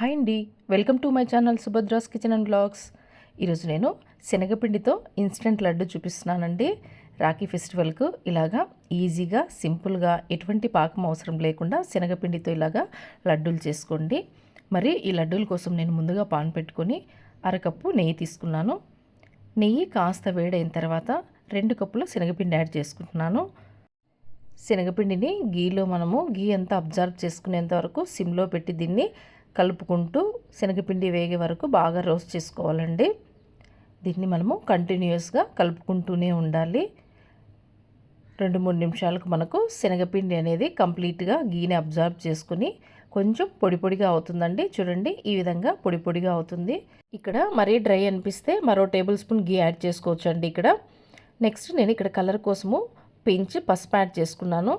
Hi అండి. Welcome to my channel Subhadra's kitchen and blogs. ఈరోజు నేను శనగపిండితో ఇన్స్టెంట్ లడ్డు చూపిస్తున్నానండి. రాఖీ ఫెస్టివల్కు ఇలాగా ఈజీగా సింపుల్గా ఎటువంటి పాకం అవసరం లేకుండా శనగపిండితో ఇలాగా లడ్డూలు చేసుకోండి. మరి ఈ లడ్డూల కోసం నేను ముందుగా పాన్ పెట్టుకొని అరకప్పు నెయ్యి తీసుకున్నాను. నెయ్యి కాస్త వేడైన తర్వాత రెండు కప్పులు శనగపిండి యాడ్ చేసుకుంటున్నాను. శనగపిండిని గీలో మనము గీ అంతా అబ్జర్వ్ చేసుకునేంత వరకు సిమ్లో పెట్టి దీన్ని కలుపుకుంటూ శనగపిండి వేగే వరకు బాగా రోస్ట్ చేసుకోవాలండి. దీన్ని మనము కంటిన్యూస్గా కలుపుకుంటూనే ఉండాలి. రెండు మూడు నిమిషాలకు మనకు శనగపిండి అనేది కంప్లీట్గా గీని అబ్జర్వ్ చేసుకుని కొంచెం పొడి పొడిగా అవుతుందండి. చూడండి ఈ విధంగా పొడి పొడిగా అవుతుంది. ఇక్కడ మరీ డ్రై అనిపిస్తే మరో టేబుల్ స్పూన్ గీ యాడ్ చేసుకోవచ్చు అండి ఇక్కడ. నెక్స్ట్ నేను ఇక్కడ కలర్ కోసము పెంచి పసుపు యాడ్ చేసుకున్నాను.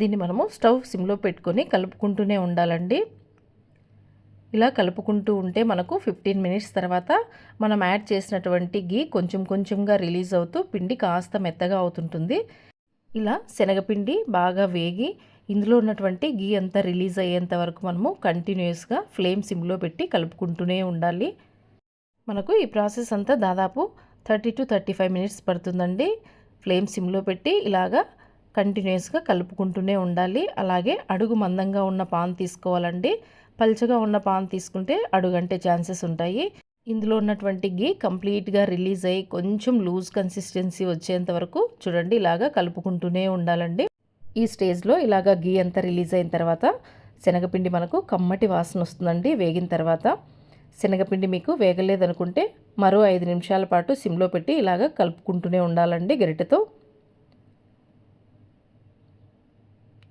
దీన్ని మనము స్టవ్ సిమ్లో పెట్టుకొని కలుపుకుంటూనే ఉండాలండి. ఇలా కలుపుకుంటూ ఉంటే మనకు ఫిఫ్టీన్ మినిట్స్ తర్వాత మనం యాడ్ చేసినటువంటి గీ కొంచెం కొంచెంగా రిలీజ్ అవుతూ పిండి కాస్త మెత్తగా అవుతుంటుంది. ఇలా శనగపిండి బాగా వేగి ఇందులో ఉన్నటువంటి గీ అంతా రిలీజ్ అయ్యేంత వరకు మనము కంటిన్యూస్గా ఫ్లేమ్ సిమ్లో పెట్టి కలుపుకుంటూనే ఉండాలి. మనకు ఈ ప్రాసెస్ అంతా దాదాపు thirty two thirty five minutes పడుతుందండి. ఫ్లేమ్ సిమ్లో పెట్టి ఇలాగా కంటిన్యూస్గా కలుపుకుంటూనే ఉండాలి. అలాగే అడుగు మందంగా ఉన్న పాన్ తీసుకోవాలండి. పల్చగా ఉన్న పాన్ తీసుకుంటే అడుగంటే ఛాన్సెస్ ఉంటాయి. ఇందులో ఉన్నటువంటి గీ కంప్లీట్గా రిలీజ్ అయ్యి కొంచెం లూజ్ కన్సిస్టెన్సీ వచ్చేంత వరకు చూడండి ఇలాగా కలుపుకుంటూనే ఉండాలండి. ఈ స్టేజ్లో ఇలాగా గీ అంతా రిలీజ్ అయిన తర్వాత శనగపిండి మనకు కమ్మటి వాసన వస్తుందండి వేగిన తర్వాత. శనగపిండి మీకు వేగలేదనుకుంటే మరో ఐదు నిమిషాల పాటు సిమ్లో పెట్టి ఇలాగ కలుపుకుంటూనే ఉండాలండి గరిటెతో.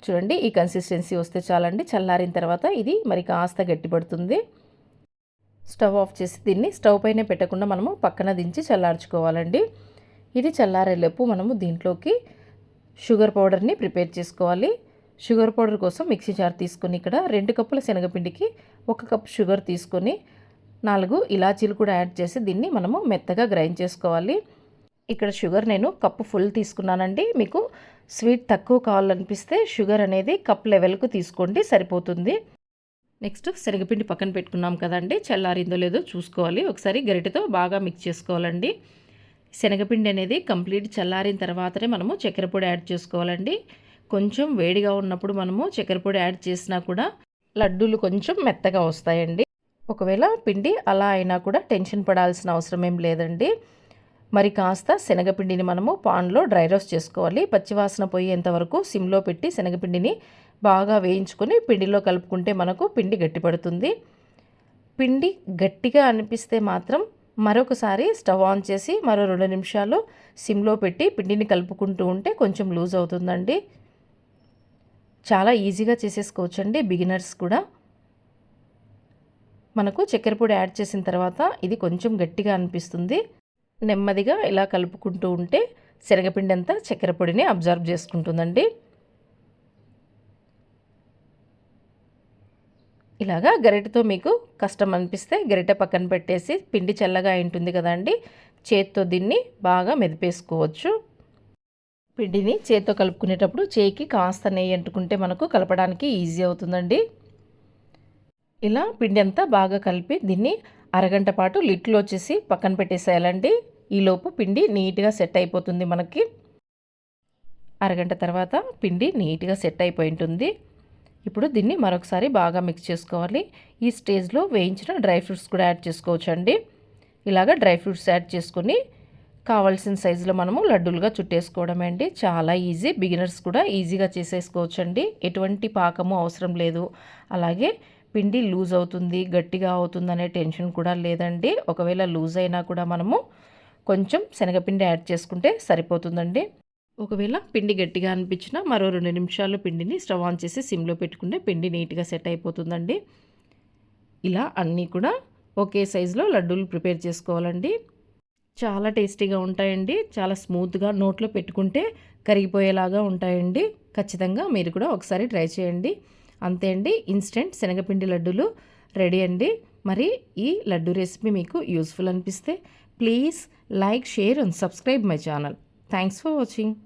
చూడండి ఈ కన్సిస్టెన్సీ వస్తే చాలండి. చల్లారిన తర్వాత ఇది మరి కాస్త గట్టిపడుతుంది. స్టవ్ ఆఫ్ చేసి దీన్ని స్టవ్ పైన పెట్టకుండా మనము పక్కన దించి చల్లార్చుకోవాలండి. ఇది చల్లారేలోపు మనము దీంట్లోకి షుగర్ పౌడర్ని ప్రిపేర్ చేసుకోవాలి. షుగర్ పౌడర్ కోసం మిక్సీ జార్ తీసుకొని ఇక్కడ రెండు కప్పుల శనగపిండికి ఒక కప్ షుగర్ తీసుకొని నాలుగు ఇలాచీలు కూడా యాడ్ చేసి దీన్ని మనము మెత్తగా గ్రైండ్ చేసుకోవాలి. ఇక్కడ షుగర్ నేను కప్పు ఫుల్ తీసుకున్నానండి. మీకు స్వీట్ తక్కువ కావాలనిపిస్తే షుగర్ అనేది కప్ లెవెల్కు తీసుకోండి సరిపోతుంది. నెక్స్ట్ శనగపిండి పక్కన పెట్టుకున్నాం కదండి. చల్లారిందో లేదో చూసుకోవాలి. ఒకసారి గరిటెతో బాగా మిక్స్ చేసుకోవాలండి. శనగపిండి అనేది కంప్లీట్ చల్లారిన తర్వాతనే మనము చక్కెర పొడి యాడ్ చేసుకోవాలండి. కొంచెం వేడిగా ఉన్నప్పుడు మనము చక్కెర పొడి యాడ్ చేసినా కూడా లడ్డూలు కొంచెం మెత్తగా వస్తాయండి. ఒకవేళ పిండి అలా అయినా కూడా టెన్షన్ పడాల్సిన అవసరం ఏం లేదండి. మరి కాస్త శనగపిండిని మనము పాన్లో డ్రై రోస్ట్ చేసుకోవాలి. పచ్చివాసన పోయేంత వరకు సిమ్లో పెట్టి శనగపిండిని బాగా వేయించుకొని పిండిలో కలుపుకుంటే మనకు పిండి గట్టిపడుతుంది. పిండి గట్టిగా అనిపిస్తే మాత్రం మరొకసారి స్టవ్ ఆన్ చేసి మరో రెండు నిమిషాలు సిమ్లో పెట్టి పిండిని కలుపుకుంటూ ఉంటే కొంచెం లూజ్ అవుతుందండి. చాలా ఈజీగా చేసేసుకోవచ్చండి బిగినర్స్ కూడా. మనకు చక్కెర పొడి యాడ్ చేసిన తర్వాత ఇది కొంచెం గట్టిగా అనిపిస్తుంది. నెమ్మదిగా ఇలా కలుపుకుంటూ ఉంటే శనగపిండి అంతా చక్కెర పొడిని అబ్జర్వ్ చేసుకుంటుందండి. ఇలాగా గరిటతో మీకు కష్టం అనిపిస్తే గరిటె పక్కన పెట్టేసి పిండి చల్లగా ఉంటుంది కదండి చేత్తో దీన్ని బాగా మెదిపేసుకోవచ్చు. పిండిని చేత్తో కలుపుకునేటప్పుడు చేయికి కాస్త నెయ్యి అంటుకుంటే మనకు కలపడానికి ఈజీ అవుతుందండి. ఇలా పిండి అంతా బాగా కలిపి దీన్ని అరగంట పాటు లిట్లో వచ్చేసి పక్కన పెట్టేసేయాలండి. ఈలోపు పిండి నీట్గా సెట్ అయిపోతుంది మనకి. అరగంట తర్వాత పిండి నీట్గా సెట్ అయిపోయి ఉంటుంది ఇప్పుడు దీన్ని మరొకసారి బాగా మిక్స్ చేసుకోవాలి. ఈ స్టేజ్లో వేయించిన డ్రై ఫ్రూట్స్ కూడా యాడ్ చేసుకోవచ్చు అండి ఇలాగ డ్రై ఫ్రూట్స్ యాడ్ చేసుకొని కావాల్సిన సైజులో మనము లడ్డూలుగా చుట్టేసుకోవడమే అండి. చాలా ఈజీ. బిగినర్స్ కూడా ఈజీగా చేసేసుకోవచ్చండి. ఎటువంటి పాకము అవసరం లేదు. అలాగే పిండి లూజ్ అవుతుంది గట్టిగా అవుతుంది అనే టెన్షన్ కూడా లేదండి. ఒకవేళ లూజ్ అయినా కూడా మనము కొంచెం శనగపిండి యాడ్ చేసుకుంటే సరిపోతుందండి. ఒకవేళ పిండి గట్టిగా అనిపించినా మరో రెండు నిమిషాలు పిండిని స్టవ్ ఆన్ చేసి సిమ్లో పెట్టుకుంటే పిండి నీట్గా సెట్ అయిపోతుందండి. ఇలా అన్నీ కూడా ఒకే సైజులో లడ్డూలు ప్రిపేర్ చేసుకోవాలండి. చాలా టేస్టీగా ఉంటాయండి. చాలా స్మూత్గా నోట్లో పెట్టుకుంటే కరిగిపోయేలాగా ఉంటాయండి. ఖచ్చితంగా మీరు కూడా ఒకసారి ట్రై చేయండి. అంతే అండి ఇన్స్టెంట్ శనగపిండి లడ్డూలు రెడీ అండి. మరి ఈ లడ్డు రెసిపీ మీకు యూస్ఫుల్ అనిపిస్తే Please like, share and subscribe my channel. Thanks for watching.